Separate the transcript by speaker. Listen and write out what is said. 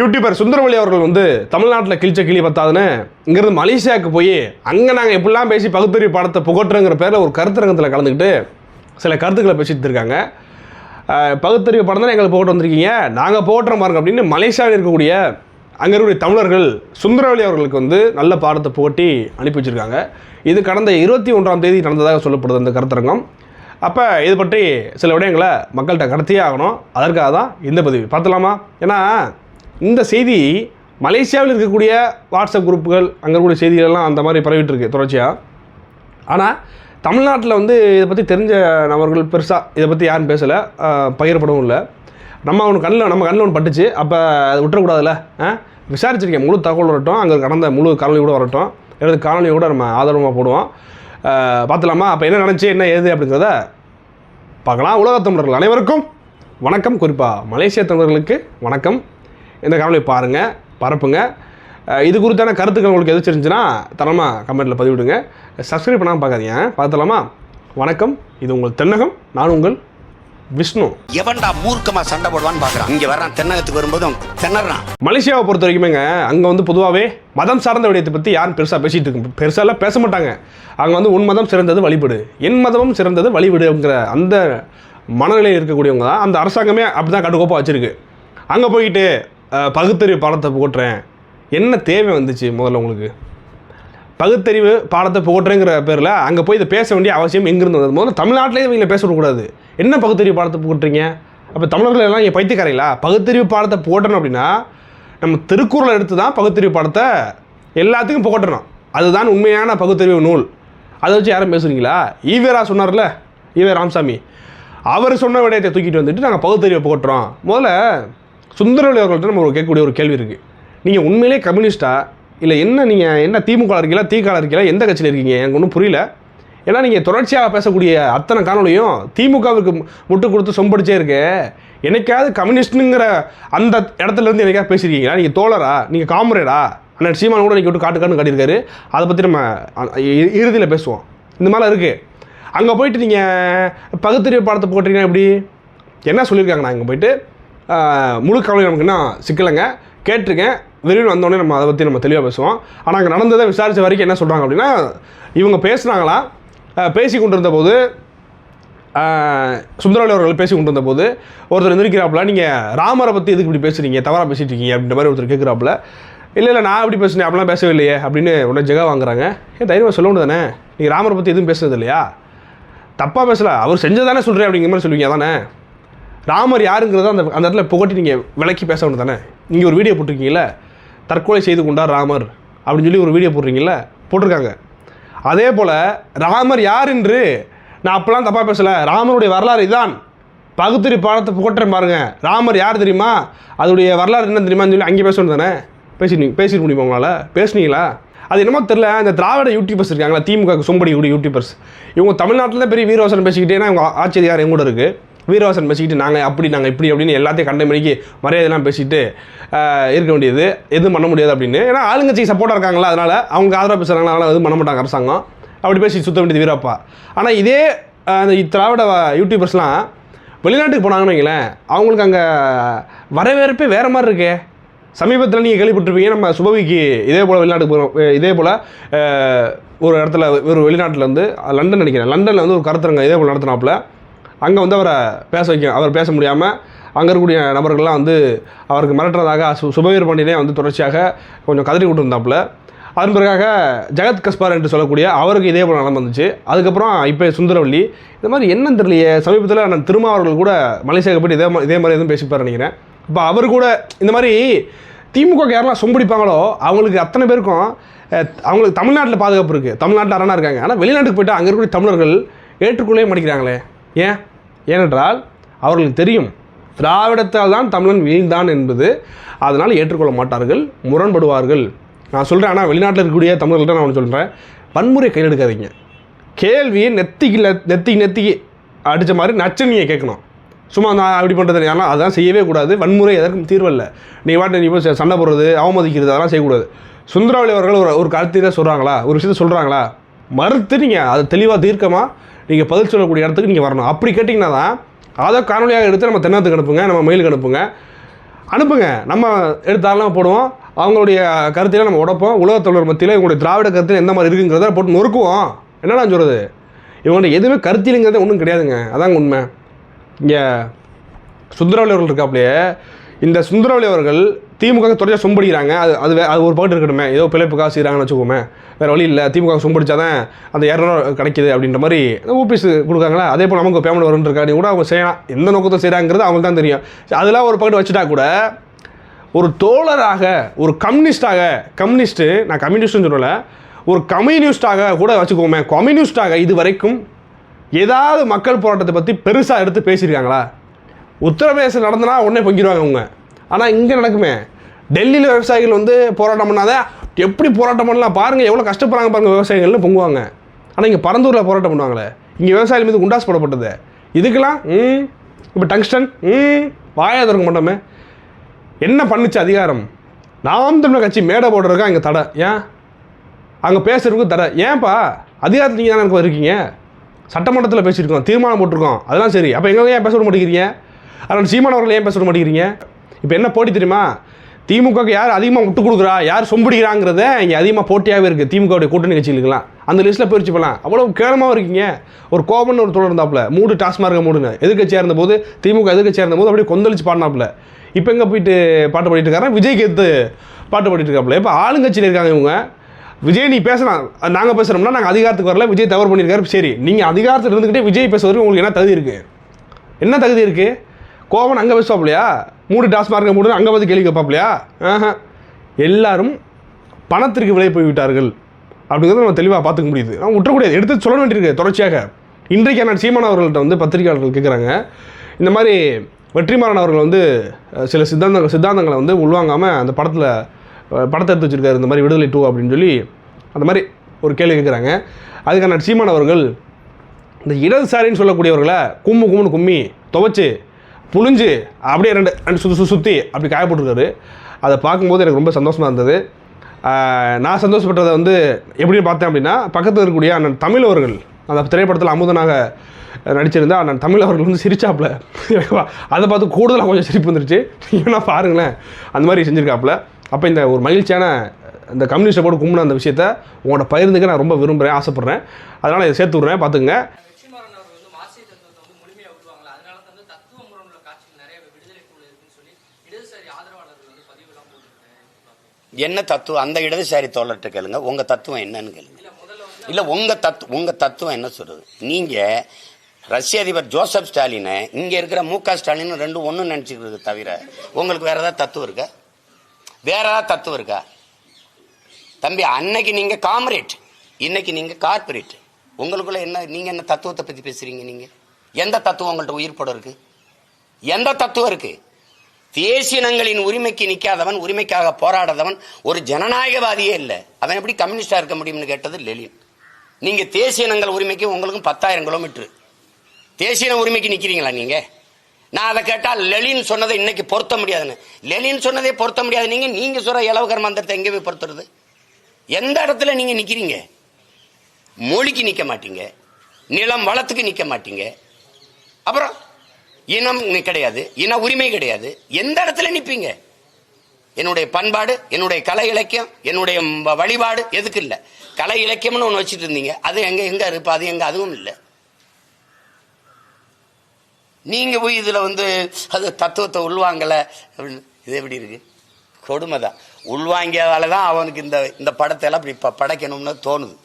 Speaker 1: YouTuber சுந்தரவழி அவர்கள் வந்து தமிழ்நாட்டில் கிழிச்ச கிளி பத்தாதுன்னு இங்கேருந்து மலேசியாவுக்கு போய் அங்கே நாங்கள் எப்படிலாம் பேசி பகுத்தறிவு பாடத்தை புகட்டுறங்கிற பேரில் ஒரு கருத்தரங்கத்தில் கலந்துக்கிட்டு சில கருத்துக்களை பேசிட்டு இருக்காங்க. பகுத்தறிவு படம் தான் எங்களுக்கு போட்டு வந்திருக்கீங்க? நாங்கள் போட்டுற பாருங்க அப்படின்னு மலேசியாவில் இருக்கக்கூடிய அங்கே இருக்கக்கூடிய தமிழர்கள் சுந்தரவழி அவர்களுக்கு வந்து நல்ல பாடத்தை போட்டி அனுப்பி வச்சுருக்காங்க. இது கடந்த இருபத்தி ஒன்றாம் தேதி நடந்ததாக சொல்லப்படுது அந்த கருத்தரங்கம். அப்போ இது பற்றி சில விடயங்களை மக்கள்கிட்ட கடத்தியே ஆகணும். அதற்காக தான் இந்த பதிவு. பார்த்துலாமா? ஏன்னா இந்த செய்தி மலேசியாவில் இருக்கக்கூடிய வாட்ஸ்அப் குரூப்புகள் அங்கே இருக்கக்கூடிய செய்திகளெல்லாம் அந்த மாதிரி பரவிட்டுருக்கு தொடர்ச்சியாக ஆனால் தமிழ்நாட்டில் வந்து இதை பற்றி தெரிஞ்ச நபர்கள் பெருசாக இதை பற்றி யாரும் பேசலை. பகிரப்படவும் இல்லை. நம்ம அவனுக்கு கண்ணில் நம்ம கண்ணில் ஒன்று பட்டுச்சு. அப்போ அதை விட்டுறக்கூடாதுல்ல? ஆ? விசாரிச்சிருக்கேன். முழு தகவல் வரட்டும். அங்கே கடந்த முழு காணொலி கூட வரட்டும். எனது காணொலி கூட நம்ம ஆதரவமாக போடுவோம். பார்த்துலாமா? அப்போ என்ன நினச்சி என்ன ஏது அப்படிங்கிறத பார்க்கலாம். உலகத் தமிழர்கள் அனைவருக்கும் வணக்கம். குறிப்பாக மலேசிய தமிழர்களுக்கு வணக்கம். இந்த காணொலி பாருங்கள் பரப்புங்க. இது குறித்தான கருத்துக்கள் உங்களுக்கு எது இருந்துச்சுன்னா தரமாக கமெண்ட்டில் பதிவிடுங்க. சப்ஸ்கிரைப் பண்ணாமல் பார்க்காதீங்க. பார்த்தலாமா வணக்கம். இது உங்கள் தென்னகம். நான் உங்கள் விஷ்ணு.
Speaker 2: எவன்டா மூர்க்கமா சண்டை போடுவான்னு பாக்குறான். இங்க வர்றான் தென்னகத்துக்கு வரும்போதும் திணறான்
Speaker 1: மலேசியாவை பொறுத்த வரைக்குமேங்க அங்கே வந்து பொதுவாகவே மதம் சார்ந்த விடயத்தை பற்றி யாரும் பெருசாக பேசிகிட்டு இருக்கு பெருசாலாம் பேச மாட்டாங்க. அங்கே வந்து உன் மதம் சிறந்தது வழிபடு. என் மதமும் சிறந்தது வழிபடுங்கிற அந்த மனநிலையில் இருக்கக்கூடியவங்க தான் அந்த அரசாங்கமே அப்படி தான் கட்டுக்கோப்பாக வச்சுருக்கு. அங்கே போயிட்டு பகுத்தறிவு பாடத்தை போட்டுறேன். என்ன தேவை வந்துச்சு முதல்ல உங்களுக்கு? பகுத்தறிவு பாடத்தை போட்டுறேங்கிற பேரில் அங்கே போய் இதை பேச வேண்டிய அவசியம் எங்கேருந்து வந்தது? முதல்ல தமிழ்நாட்டிலே இவங்களை பேசக்கூடாது. என்ன பகுத்தறிவு பாடத்தை போட்டுறீங்க? அப்போ தமிழர்கள் எல்லாம் இங்கே பைத்தியக்காரைங்களா பகுத்தறிவு பாடத்தை போட்டணும் அப்படின்னா நம்ம திருக்குறளை எடுத்து தான் பகுத்தறிவு பாடத்தை எல்லாத்துக்கும் போட்டணும் அதுதான் உண்மையான பகுத்தறிவு நூல். அதை வச்சு யாரும் பேசுகிறீங்களா ஈவேரா சொன்னார்ல ஈவே ராமசாமி. அவர் சொன்ன விடயத்தை தூக்கிட்டு வந்துட்டு நாங்கள் பகுத்தறிவை போட்டுறோம் முதல்ல சுந்தரவழி அவர்கள்ட்ட நம்ம ஒரு கேட்கக்கூடிய ஒரு கேள்வி இருக்குது நீங்கள் உண்மையிலே கம்யூனிஸ்டா? இல்லை என்ன நீங்கள் என்ன திமுக இருக்கீங்களா? தீக்கால இருக்கீங்களா? எந்த கட்சியில் இருக்கீங்க? எனக்கு ஒன்றும் புரியல. ஏன்னா நீங்கள் தொடர்ச்சியாக பேசக்கூடிய அத்தனை காணொலியும் திமுகவுக்கு முட்டு கொடுத்து சொம்படிச்சே இருக்கு. என்னைக்காவது கம்யூனிஸ்ட்டுங்கிற அந்த இடத்துல இருந்து என்னைக்காவது பேசியிருக்கீங்களா? நீங்கள் தோழரா? நீங்கள் காமரேடா அண்ணன் சீமான் கூட நீங்கள் விட்டு காட்டு காட்டியிருக்காரு. அதை பற்றி நம்ம இறுதியில் பேசுவோம். இந்த மாதிரிலாம் இருக்குது அங்கே போயிட்டு நீங்கள் பகுத்தறிவு பாடத்தை போட்டீங்கன்னா எப்படி? என்ன சொல்லியிருக்காங்க அங்கே போயிட்டு முழு கவலை நமக்கு சிக்கலைங்க. கேட்டிருக்கேன். விரைவில் வந்தோடனே நம்ம அதை பற்றி நம்ம தெளிவாக பேசுவோம். ஆனால் அங்கே நடந்ததை விசாரித்த வரைக்கும் என்ன சொல்கிறாங்க அப்படின்னா இவங்க பேசுனாங்களா? பேசி கொண்டிருந்த போது சுந்தரவல்லி அவர்கள் பேசி கொண்டு போது ஒருத்தர் எந்திரிக்கிறாப்புல நீங்கள் ராமரை பற்றி எதுக்கு இப்படி பேசுறீங்க? தவறாக பேசிட்டு இருக்கீங்க. அப்படின்ற மாதிரி ஒருத்தர் கேட்குறாப்புல இல்லை இல்லை நான் எப்படி பேசினேன்? அப்படிலாம் பேசவே இல்லையே அப்படின்னு உடனே ஜெகா வாங்குறாங்க. ஏன் தைரியமாக சொல்ல தானே? நீங்கள் ராமரை பற்றி எதுவும் பேசுனது இல்லையா? தப்பாக பேசலை. அவர் செஞ்சதானே சொல்கிறேன் அப்படிங்கிற மாதிரி சொல்லுவீங்க. தானே ராமர் யாருங்கிறத அந்த அந்த இடத்துல புகட்டி நீங்கள் விளக்கி பேச வேண்டியது தானே? நீங்கள் ஒரு வீடியோ போட்டிருக்கீங்களே தற்கொலை செய்து கொண்டார் ராமர் அப்படின்னு சொல்லி ஒரு வீடியோ போடுறீங்களே போட்டிருக்காங்க. அதே போல் ராமர் யார் என்று நான் அப்போலாம் தப்பாக பேசலை. ராமருடைய வரலாறு இதான். பகுத்தறி பாடத்தை புகட்டுறேன் பாருங்கள் ராமர் யார் தெரியுமா? அதோடைய வரலாறு என்ன தெரியுமான்னு சொல்லி அங்கே பேசணும் தானே? பேசி பேசிட்டு முடியுமா உங்களால்? பேசுனீங்களா? அது என்னமோ தெரில இந்த திராவிட யூடியூபர்ஸ் இருக்காங்களா? திமுக சொம்படி கூட யூடியூபர்ஸ் இவங்க தமிழ்நாட்டில் பெரிய வீரவசனம் பேசிக்கிட்டேன்னா இவங்க ஆச்சரியார் எங்க கூட இருக்குது வீரவாசன் பேசிக்கிட்டு நாங்கள் அப்படி நாங்கள் இப்படி அப்படின்னு எல்லாத்தையும் கண்ட மணிக்கு மரியாதைலாம் பேசிட்டு இருக்க வேண்டியது. எதுவும் பண்ண முடியாது அப்படின்னு. ஏன்னா ஆளுங்கட்சி சப்போர்ட்டாக இருக்காங்களா அதனால் அவங்க ஆதரவாக பேசுகிறாங்களா அதனால் எதுவும் பண்ண மாட்டாங்க அரசாங்கம். அப்படி பேசி சுத்த வேண்டியது வீரப்பா. ஆனால் இதே அந்த திராவிட யூடியூபர்ஸ்லாம் வெளிநாட்டுக்கு போனாங்கன்னு வைங்களேன் அவங்களுக்கு அங்கே வரவேற்பே வேறு மாதிரி இருக்கே. சமீபத்தில் நீங்கள் கேள்விப்பட்டிருப்பீங்க நம்ம சுபவிக்கு இதே போல் வெளிநாட்டுக்கு போகிறோம் இதே போல் ஒரு இடத்துல ஒரு வெளிநாட்டில் வந்து லண்டன் நினைக்கிறேன் லண்டனில் வந்து ஒரு கருத்தரங்க இதே போல் நடத்தினாப்புல. அங்கே வந்து அவரை பேச வைக்க அவர் பேச முடியாமல் அங்கே இருக்கக்கூடிய நபர்கள்லாம் வந்து அவருக்கு மிரட்டுறதாக சு சுபவீர் பாண்டியனே வந்து தொடர்ச்சியாக கொஞ்சம் கதறி கொடுத்துருந்தாப்புல அதன் பிறகாக ஜெகத் கஸ்பார் என்று சொல்லக்கூடிய அவருக்கு இதே போல் நிலம் வந்துச்சு. அதுக்கப்புறம் இப்போ சுந்தரவள்ளி இந்த மாதிரி என்ன தெரியலையே. சமீபத்தில் நான் திருமாவர்கள் கூட மலேசியாவுக்கு போயிட்டு இதே மாதிரி இதே மாதிரி எதுவும் பேசிப்பார் நினைக்கிறேன். இப்போ அவர் கூட இந்த மாதிரி திமுக யாரெல்லாம் சொம்பிடிப்பாங்களோ அவங்களுக்கு அத்தனை பேருக்கும் அவங்களுக்கு தமிழ்நாட்டில் பாதுகாப்பு இருக்குது தமிழ்நாட்டில் அரணாக இருக்காங்க. ஆனால் வெளிநாட்டுக்கு போயிட்டு அங்கே இருக்கக்கூடிய தமிழர்கள் ஏற்றுக்கொள்ளவே மாட்டேங்கிறாங்களே. ஏன்? ஏனென்றால் அவர்களுக்கு தெரியும் திராவிடத்தால் தான் தமிழன் வீழ்ந்தான் என்பது அதனால் ஏற்றுக்கொள்ள மாட்டார்கள் முரண்படுவார்கள். நான் சொல்கிறேன் ஆனால் வெளிநாட்டில் இருக்கக்கூடிய தமிழர்கள்ட்ட நான் ஒன்று சொல்கிறேன் வன்முறை கையில் எடுக்காதீங்க கேள்வியை நெத்திக்கு நெத்தி நெத்தி அடித்த மாதிரி நச்சு நீங்கள் கேட்கணும். சும்மா நான் அப்படி பண்ணுறது ஏன்னா அதெல்லாம் செய்யவே கூடாது. வன்முறை எதற்கும் தீர்வல்ல நீ வாட்டு நீ போய் சண்டை போடுறது அவமதிக்கிறது அதெல்லாம் செய்யக்கூடாது. சுந்தராவளி அவர்கள் ஒரு ஒரு கருத்தை சொல்கிறாங்களா ஒரு விஷயத்தை சொல்கிறாங்களா மறுத்து நீங்கள் அதை தெளிவாக தீர்க்கமாக நீங்கள் பதில் சொல்லக்கூடிய இடத்துக்கு நீங்கள் வரணும். அப்படி கேட்டிங்கன்னா தான் அதை காணொலியாக எடுத்து நம்ம தென்னத்துக்கு அனுப்புங்க நம்ம மெயிலுக்கு அனுப்புங்க. அனுப்புங்க. நம்ம எடுத்தாலும் போடுவோம். அவங்களுடைய கருத்தில் நம்ம உடப்போம். உலகத்தொழில் மத்தியில் இவங்களுடைய திராவிட கருத்தில் எந்த மாதிரி இருக்குங்கிறத போட்டு நொறுக்குவோம். என்னடா சொல்கிறது இவங்கள்ட்ட எதுவுமே கருத்தியலுங்கிறது ஒன்றும் கிடையாதுங்க. அதாங்க உண்மை. இங்கே சுந்தரவல்லி அவர்கள் இருக்காப்லையே இந்த சுந்தரவலி அவர்கள் திமுக தொடர்ச்சியாக சொம்படிக்கிறாங்க. அது அது அது ஒரு பாட்டு இருக்கட்டுமே. ஏதோ பிழைப்புக்காக செய்கிறாங்கன்னு வச்சுக்கோமே. வேறு வழி இல்லை. திமுக சொம்படிச்சா தான் அந்த இரநூறு கிடைக்குது அப்படின்ற மாதிரி ஓபிஎஸ் கொடுக்காங்களா அதே போல் நமக்கு பேமெண்ட் வரும்னு இருக்காடி கூட அவங்க செய்யலாம். எந்த நோக்கத்தை செய்கிறாங்கிறது அவங்களுக்கு தான் தெரியும். அதெல்லாம் ஒரு பாட்டு வச்சுட்டா கூட ஒரு தோழராக ஒரு கம்யூனிஸ்டாக கம்யூனிஸ்ட்டு நான் கம்யூனிஸ்ட்னு சொல்லலை ஒரு கம்யூனிஸ்டாக கூட வச்சுக்கோமே கம்யூனிஸ்டாக இது வரைக்கும் ஏதாவது மக்கள் போராட்டத்தை பற்றி பெருசாக எடுத்து பேசியிருக்காங்களா? உத்தரப்பிரதேசம் நடந்தனா உடனே பொங்கிடுவாங்க அவங்க ஆனால் இங்கே நடக்குமே. டெல்லியில் விவசாயிகள் வந்து போராட்டம் பண்ணாத எப்படி போராட்டம் பண்ணலாம் பாருங்கள் எவ்வளோ கஷ்டப்படுறாங்க பாருங்கள் விவசாயிகள்னு பொங்குவாங்க. ஆனால் இங்கே பரந்தூரில் போராட்டம் பண்ணுவாங்களே. இங்கே விவசாயிகள் மீது குண்டாஸ் போடப்பட்டது. இதுக்கெல்லாம் ம் இப்போ டங்ஸ்டன் ம் வாயா திறக்க மாட்டோமே. என்ன பண்ணுச்சு அதிகாரம்? நாம் தமிழர் கட்சி மேடை போடுறதுக்கா இங்கே தடை? ஏன்? அங்கே பேசுகிறதுக்கு தடை. ஏன்பா? அதிகாரத்தில் நீங்கள் தானே இருக்கீங்க? சட்டமன்றத்தில் பேசியிருக்கோம் தீர்மானம் போட்டிருக்கோம். அதெல்லாம் சரி. அப்போ எங்கே ஏன் பேச விட மாட்டேங்கிறீங்க? அதனால் சீமான் அவர்கள் ஏன் பேச மாட்டேங்கிறீங்க? இப்போ என்ன போட்டி தெரியுமா? திமுகவுக்கு யார் அதிகமாக விட்டு கொடுக்குறா? யார் சொம்பிடிக்கிறாங்கிறத இங்கே அதிகமாக போட்டியாகவே இருக்குது திமுகவுடைய கூட்டணி கட்சிகளுக்கெல்லாம். அந்த லிஸ்ட்டில் போயிடுச்சு போகலாம் அவ்வளோ கேவலமாக இருக்கீங்க. ஒரு கோபம்னு ஒரு தொடர் இருந்தாப்புல. மூடு டாஸ்மார்க்க மூடுன்னு. எதிர்கட்சியாக இருந்தபோது திமுக எதிர்கட்சியாக இருந்தபோது அப்படியே கொந்தளிச்சு பாடினாப்புல. இப்போ எங்கே போயிட்டு பாட்டு பாடிட்டு இருக்காருன்னா விஜய்க்கு எடுத்து பாட்டு பாடிட்டு இருக்காப்புல. இப்போ ஆளுங்கட்சியில் இருக்காங்க இவங்க. விஜய் நீ பேசலாம். நாங்கள் பேசுகிறோம்னா நாங்கள் அதிகாரத்துக்கு வரல. விஜய் தவறு பண்ணியிருக்காரு. சரி நீங்கள் அதிகாரத்தில் இருந்துக்கிட்டே விஜய் பேசுவதற்கு உங்களுக்கு என்ன தகுதி இருக்குது என்ன தகுதி இருக்குது கோவன் அங்கே பேசுவாப்பிலையா? மூணு டாஸ் டாஸ்மார்க்க மூணு அங்கே வந்து கேள்வி கேட்பாப்பிலையா? ஆஹா. எல்லாரும் பணத்திற்கு விலை போய்விட்டார்கள். அப்படிங்கிறத நம்ம தெளிவாக பார்த்துக்க முடியுது. நான் விட்டக்கூடாது எடுத்து சொல்ல வேண்டியிருக்கு தொடர்ச்சியாக. இன்றைக்கு நான் சீமான் அவர்கள்ட்ட வந்து பத்திரிகையாளர்கள் கேட்குறாங்க இந்த மாதிரி வெற்றிமாறன் அவர்கள் வந்து சில சித்தாந்தங்கள் சித்தாந்தங்களை வந்து உள்வாங்காமல் அந்த படத்தில் படத்தை எடுத்து வச்சுருக்காரு. இந்த மாதிரி விடுதலை டூ அப்படின்னு சொல்லி அந்த மாதிரி ஒரு கேள்வி கேட்குறாங்க அதுக்கான சீமான் அவர்கள் இந்த இடதுசாரின்னு சொல்லக்கூடியவர்களை கும்மு கும்முன்னு கும்மி துவைச்சு புழிஞ்சு அப்படியே ரெண்டு ரெண்டு சுற்றி சுற்றி சுற்றி அப்படி காய போட்டிருக்காரு. அதை பார்க்கும்போது எனக்கு ரொம்ப சந்தோஷமாக இருந்தது. நான் சந்தோஷப்பட்டதை வந்து எப்படின்னு பார்த்தேன் அப்படின்னா பக்கத்தில் இருக்கக்கூடிய அண்ணன் தமிழ் அவர்கள் அந்த திரைப்படத்தில் அமுதனாக நடிச்சிருந்தா அண்ணன் தமிழ் அவர்கள் வந்து சிரிச்சாப்புல. அதை பார்த்து கூடுதலாக கொஞ்சம் சிரிப்பு வந்துருச்சு. ஏன்னா பாருங்களேன் அந்த மாதிரி செஞ்சுருக்காப்புல. அப்போ இந்த ஒரு மகிழ்ச்சியான இந்த கம்யூனிஸ்டை போட்டு கும்பின அந்த விஷயத்த உங்களோட பகிர்ந்துக்க நான் ரொம்ப விரும்புகிறேன் ஆசைப்பட்றேன். அதனால் இதை சேர்த்து விட்றேன் பார்த்துங்க
Speaker 3: வெற்றிமாறன் அவர் வந்து மார்க்சிய தத்துவத்தை வந்து முழுமையா விடுவாங்களா அதனால வந்து தத்துவ முறையில் காட்சிகள் நிறைய விடுதலை குழு இருக்குன்னு சொல்லி இடதுசாரி ஆதரவாளர்கள் வந்து பதிவுலாம் போட்டிருக்காங்க
Speaker 2: என்ன தத்துவம்? அந்த இடதுசாரி தோழர்கிட்ட கேளுங்க. உங்கள் தத்துவம் என்னன்னு கேளுங்க. இல்லை உங்கள் தத்து உங்கள் தத்துவம் என்ன சொல்கிறது நீங்கள் ரஷ்ய அதிபர் ஜோசப் ஸ்டாலினை இங்கே இருக்கிற மு க ஸ்டாலின் ரெண்டும் ஒன்று நினச்சிக்கிறது தவிர உங்களுக்கு வேறு ஏதாவது தத்துவம் இருக்கா? வேற ஏதாவது தத்துவம் இருக்கா? தம்பி அன்னைக்கு நீங்கள் காமரேட். இன்னைக்கு நீங்கள் கார்பரேட் உங்களுக்குள்ள என்ன நீங்கள் என்ன தத்துவத்தை பற்றி பேசுகிறீங்க நீங்கள் எந்த தத்துவம் உங்கள்கிட்ட உயிர்ப்படம் இருக்குது எந்த தத்துவம் இருக்குது தேசியனங்களின் உரிமைக்கு நிற்காதவன் உரிமைக்காக போராடாதவன் ஒரு ஜனநாயகவாதியே இல்லை. அவன் எப்படி கம்யூனிஸ்டாக இருக்க முடியும்னு கேட்டது லெலின் நீங்கள் தேசியனங்கள் உரிமைக்கு உங்களுக்கும் பத்தாயிரம் கிலோமீட்டர். தேசியன உரிமைக்கு நிற்கிறீங்களா நீங்கள் நான் அதை கேட்டால் லெலின் சொன்னதை இன்னைக்கு பொருத்த முடியாதுன்னு. லெலின் சொன்னதை பொருத்த முடியாது. நீங்கள் நீங்கள் சொல்கிற இலவ மந்திரத்தை எங்கே போய் பொருத்துறது? எந்த இடத்துல நீங்கள் நிற்கிறீங்க மொழிக்கு நிற்க மாட்டீங்க. நிலம் வளத்துக்கு நிற்க மாட்டீங்க. அப்புறம் இனம் கிடையாது இன உரிமை கிடையாது. எந்த இடத்துல நிற்பீங்க என்னுடைய பண்பாடு என்னுடைய கலை இலக்கியம் என்னுடைய வழிபாடு எதுக்கு இல்லை? கலை இலக்கியம்னு ஒன்று வச்சுட்டு இருந்தீங்க. அது எங்க எங்க இருப்பா அது எங்க அதுவும் இல்லை. நீங்க போய் இதுல வந்து அது தத்துவத்தை உள்வாங்கல அப்படின்னு இது எப்படி இருக்கு? கொடுமைதான். உள்வாங்கியதால தான் அவனுக்கு இந்த இந்த படத்தை எல்லாம் இப்படி படைக்கணும்னு தோணுது.